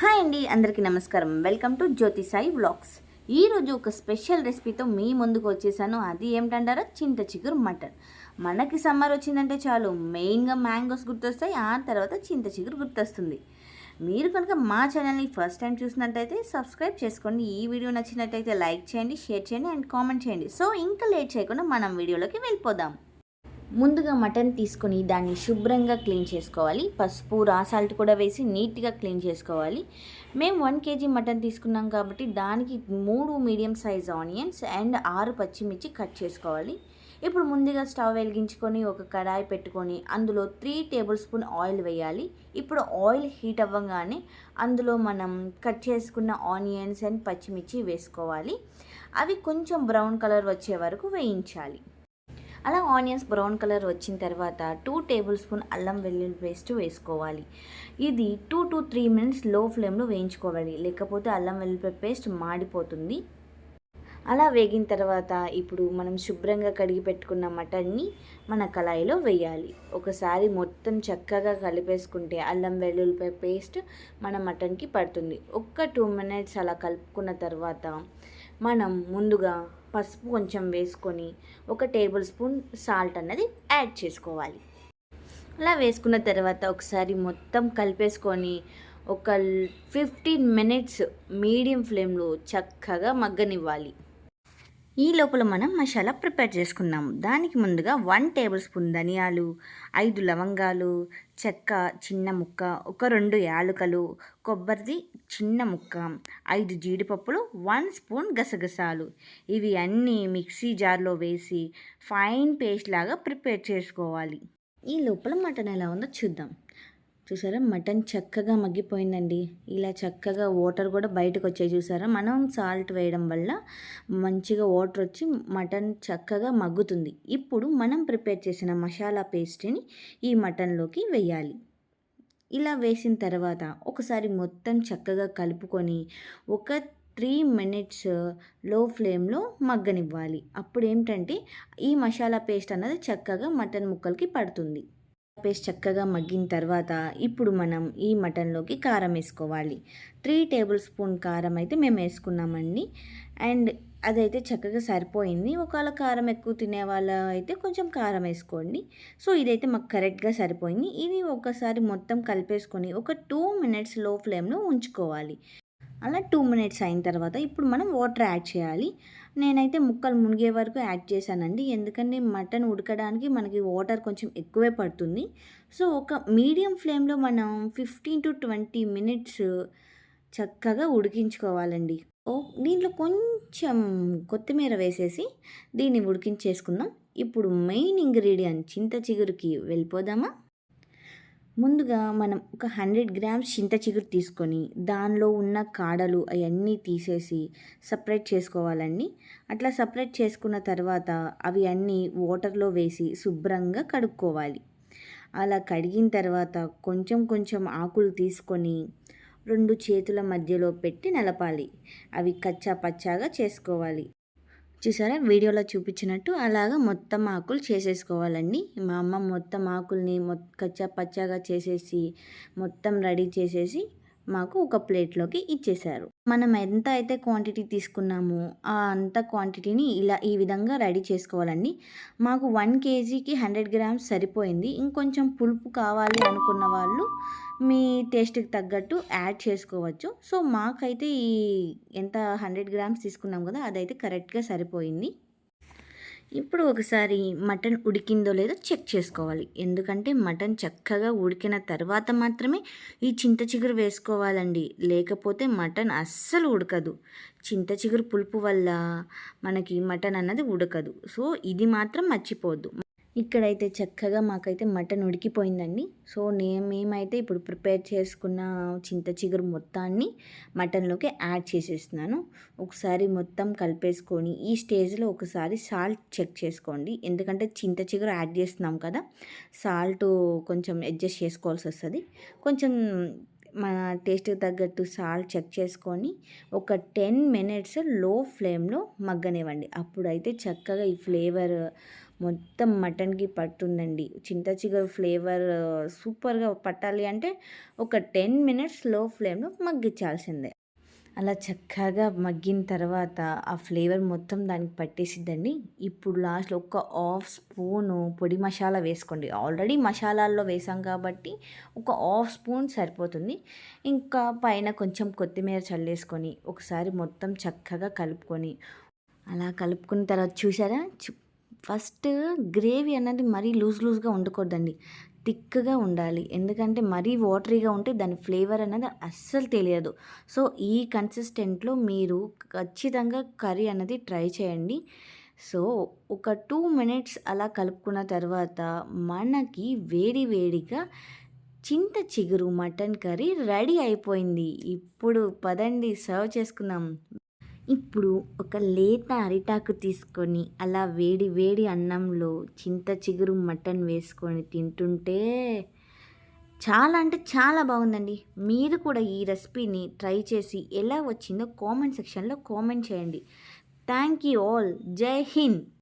Hi అండి అందరికీ నమస్కారం. Welcome to Jyothi Sai vlogs ఈరోజు ఒక స్పెషల్ రెసిపీతో మీ ముందుకు వచ్చేసాను. అది ఏమిటంటారా? చింత చిగురు మటన్. మనకి సమ్మర్ వచ్చిందంటే చాలు మెయిన్గా మ్యాంగోస్ గుర్తొస్తాయి ఆ తర్వాత చింత చిగురు గుర్తొస్తుంది. మీరు కనుక మా ఛానల్ని ఫస్ట్ టైం చూసినట్టయితే సబ్స్క్రైబ్ చేసుకోండి. ఈ వీడియో నచ్చినట్టయితే లైక్ చేయండి షేర్ చేయండి అండ్ కామెంట్ చేయండి. సో ఇంకా లేట్ చేయకుండా మనం వీడియోలోకి వెళ్ళిపోదాం. ముందుగా మటన్ తీసుకొని దాన్ని శుభ్రంగా క్లీన్ చేసుకోవాలి. పసుపు రా సాల్ట్ కూడా వేసి నీట్గా క్లీన్ చేసుకోవాలి. మేము వన్ కేజీ మటన్ తీసుకున్నాం కాబట్టి దానికి మూడు మీడియం సైజ్ ఆనియన్స్ అండ్ ఆరు పచ్చిమిర్చి కట్ చేసుకోవాలి. ఇప్పుడు ముందుగా స్టవ్ వెలిగించుకొని ఒక కడాయి పెట్టుకొని అందులో త్రీ టేబుల్ స్పూన్ ఆయిల్ వేయాలి. ఇప్పుడు ఆయిల్ హీట్ అవ్వగానే అందులో మనం కట్ చేసుకున్న ఆనియన్స్ అండ్ పచ్చిమిర్చి వేసుకోవాలి. అవి కొంచెం బ్రౌన్ కలర్ వచ్చే వరకు వేయించాలి. అలా ఆనియన్స్ బ్రౌన్ కలర్ వచ్చిన తర్వాత టూ టేబుల్ స్పూన్ అల్లం వెల్లుల్లి పేస్ట్ వేసుకోవాలి. ఇది టూ టు త్రీ మినిట్స్లో ఫ్లేమ్లో వేయించుకోవాలి. లేకపోతే అల్లం వెల్లుల్లి పేస్ట్ మాడిపోతుంది. అలా వేగిన తర్వాత ఇప్పుడు మనం శుభ్రంగా కడిగి పెట్టుకున్న మటన్ని మన కళాయిలో వేయాలి. ఒకసారి మొత్తం చక్కగా కలిపేసుకుంటే అల్లం వెల్లుల్లిపాయ పేస్ట్ మన మటన్కి పడుతుంది. ఒక్క టూ మినిట్స్ అలా కలుపుకున్న తర్వాత మనం ముందుగా పసుపు కొంచెం వేసుకొని ఒక టేబుల్ స్పూన్ సాల్ట్ అన్నది యాడ్ చేసుకోవాలి. అలా వేసుకున్న తర్వాత ఒకసారి మొత్తం కలిపేసుకొని ఒక ఫిఫ్టీన్ మినిట్స్ మీడియం ఫ్లేమ్లో చక్కగా మగ్గనివ్వాలి. ఈ లోపల మనం మసాలా ప్రిపేర్ చేసుకున్నాం. దానికి ముందుగా వన్ టేబుల్ స్పూన్ ధనియాలు ఐదు లవంగాలు చెక్క చిన్న ముక్క ఒక రెండు యాలకులు కొబ్బరిది చిన్న ముక్క ఐదు జీడిపప్పులు వన్ స్పూన్ గసగసాలు. ఇవి అన్నీ మిక్సీ జార్లో వేసి ఫైన్ పేస్ట్ లాగా ప్రిపేర్ చేసుకోవాలి. ఈ లోపల మటన్ ఎలా ఉందో చూద్దాం. చూసారా? మటన్ చక్కగా మగ్గిపోయిందండి. ఇలా చక్కగా వాటర్ కూడా బయటకు వచ్చాయి చూసారా? మనం సాల్ట్ వేయడం వల్ల మంచిగా వాటర్ వచ్చి మటన్ చక్కగా మగ్గుతుంది. ఇప్పుడు మనం ప్రిపేర్ చేసిన మసాలా పేస్ట్ని ఈ మటన్లోకి వేయాలి. ఇలా వేసిన తర్వాత ఒకసారి మొత్తం చక్కగా కలుపుకొని ఒక త్రీ మినిట్స్లో ఫ్లేమ్లో మగ్గనివ్వాలి. అప్పుడు ఏంటంటే ఈ మసాలా పేస్ట్ అన్నది చక్కగా మటన్ ముక్కలకి పడుతుంది. పేస్ట్ చక్కగా మగ్గిన తర్వాత ఇప్పుడు మనం ఈ మటన్లోకి కారం వేసుకోవాలి. త్రీ టేబుల్ స్పూన్ కారం అయితే మేము వేసుకున్నామండి. అండ్ అదైతే చక్కగా సరిపోయింది. ఒకవేళ కారం ఎక్కువ తినే వాళ్ళ అయితే కొంచెం కారం వేసుకోండి. సో ఇదైతే మాకు కరెక్ట్గా సరిపోయింది. ఇది ఒకసారి మొత్తం కలిపేసుకొని ఒక టూ మినిట్స్లో ఫ్లేమ్లో ఉంచుకోవాలి. అలా టూ మినిట్స్ అయిన తర్వాత ఇప్పుడు మనం వాటర్ యాడ్ చేయాలి. నేనైతే ముక్కలు మునిగే వరకు యాడ్ చేశానండి. ఎందుకంటే మటన్ ఉడకడానికి మనకి వాటర్ కొంచెం ఎక్కువే పడుతుంది. సో ఒక మీడియం ఫ్లేమ్లో మనం ఫిఫ్టీన్ టు ట్వంటీ మినిట్స్ చక్కగా ఉడికించుకోవాలండి. ఓ దీంట్లో కొంచెం కొత్తిమీర వేసేసి దీన్ని ఉడికించేసుకుందాం. ఇప్పుడు మెయిన్ ఇంగ్రీడియంట్ చింత చిగురుకి వెళ్ళిపోదామా? ముందుగా మనం ఒక హండ్రెడ్ గ్రామ్స్ చింత చిగురు తీసుకొని దానిలో ఉన్న కాడలు అవన్నీ తీసేసి సపరేట్ చేసుకోవాలండి. అట్లా సపరేట్ చేసుకున్న తర్వాత అవి అన్నీ వాటర్లో వేసి శుభ్రంగా కడుక్కోవాలి. అలా కడిగిన తర్వాత కొంచెం కొంచెం ఆకులు తీసుకొని రెండు చేతుల మధ్యలో పెట్టి నలపాలి. అవి కచ్చా పచ్చాగా చేసుకోవాలి. చూసారా? వీడియోలో చూపించినట్టు అలాగా మొత్తం ఆకులు చేసేసుకోవాలండి. మా అమ్మ మొత్తం ఆకుల్ని మొ కచ్చా పచ్చాగా చేసేసి మొత్తం రెడీ చేసేసి మాకు ఒక ప్లేట్లోకి ఇచ్చేశారు. మనం ఎంత అయితే క్వాంటిటీ తీసుకున్నామో ఆ అంత క్వాంటిటీని ఇలా ఈ విధంగా రెడీ చేసుకోవాలండి. మాకు వన్ కేజీకి హండ్రెడ్ గ్రామ్స్ సరిపోయింది. ఇంకొంచెం పులుపు కావాలి అనుకున్న వాళ్ళు మీ టేస్ట్కి తగ్గట్టు యాడ్ చేసుకోవచ్చు. సో మాకైతే ఈ ఎంత హండ్రెడ్ గ్రామ్స్ తీసుకున్నాం కదా అదైతే కరెక్ట్గా సరిపోయింది. ఇప్పుడు ఒకసారి మటన్ ఉడికిందో లేదో చెక్ చేసుకోవాలి. ఎందుకంటే మటన్ చక్కగా ఉడికిన తర్వాత మాత్రమే ఈ చింత చిగురు వేసుకోవాలండి. లేకపోతే మటన్ అస్సలు ఉడకదు. చింత చిగురు పులుపు వల్ల మనకి మటన్ అన్నది ఉడకదు. సో ఇది మాత్రం మర్చిపోవద్దు. ఇక్కడైతే చక్కగా మాకైతే మటన్ ఉడికిపోయిందండి. సో నేను మేమైతే ఇప్పుడు ప్రిపేర్ చేసుకున్న చింత చిగురు మొత్తాన్ని మటన్లోకి యాడ్ చేసేస్తున్నాను. ఒకసారి మొత్తం కలిపేసుకొని ఈ స్టేజ్లో ఒకసారి సాల్ట్ చెక్ చేసుకోండి. ఎందుకంటే చింత చిగురు యాడ్ చేస్తున్నాం కదా సాల్ట్ కొంచెం అడ్జస్ట్ చేసుకోవాల్సి వస్తుంది. కొంచెం మన టేస్ట్కి తగ్గట్టు సాల్ట్ చెక్ చేసుకొని ఒక టెన్ మినిట్స్లో ఫ్లేమ్లో మగ్గనివ్వండి. అప్పుడైతే చక్కగా ఈ ఫ్లేవర్ మొత్తం మటన్కి పడుతుందండి. చింత చిగురు ఫ్లేవర్ సూపర్గా పట్టాలి అంటే ఒక టెన్ మినిట్స్లో ఫ్లేమ్లో మగ్గించాల్సిందే. అలా చక్కగా మగ్గిన తర్వాత ఆ ఫ్లేవర్ మొత్తం దానికి పట్టేసిద్దండి. ఇప్పుడు లాస్ట్లో ఒక హాఫ్ స్పూను పొడి మసాలా వేసుకోండి. ఆల్రెడీ మసాలాల్లో వేసాం కాబట్టి ఒక హాఫ్ స్పూన్ సరిపోతుంది. ఇంకా పైన కొంచెం కొత్తిమీర చల్లేసుకొని ఒకసారి మొత్తం చక్కగా కలుపుకొని అలా కలుపుకున్న తర్వాత చూసారా? ఫస్ట్ గ్రేవీ అన్నది మరీ లూజ్ లూజ్గా ఉండకూడదండి థిక్గా ఉండాలి. ఎందుకంటే మరీ వాటరీగా ఉంటే దాని ఫ్లేవర్ అనేది అస్సలు తెలియదు. సో ఈ కన్సిస్టెంట్లో మీరు ఖచ్చితంగా కర్రీ అనేది ట్రై చేయండి. సో ఒక టూ మినిట్స్ అలా కలుపుకున్న తర్వాత మనకి వేడి వేడిగా చింత చిగురు మటన్ కర్రీ రెడీ అయిపోయింది. ఇప్పుడు పదండి సర్వ్ చేసుకుందాం. ఇప్పుడు ఒక లేత అరిటాకు తీసుకొని అలా వేడి వేడి అన్నంలో చింత చిగురు మటన్ వేసుకొని తింటుంటే చాలా అంటే చాలా బాగుందండి. మీరు కూడా ఈ రెసిపీని ట్రై చేసి ఎలా వచ్చిందో కామెంట్ సెక్షన్లో కామెంట్ చేయండి. Thank you all. Jai Hind.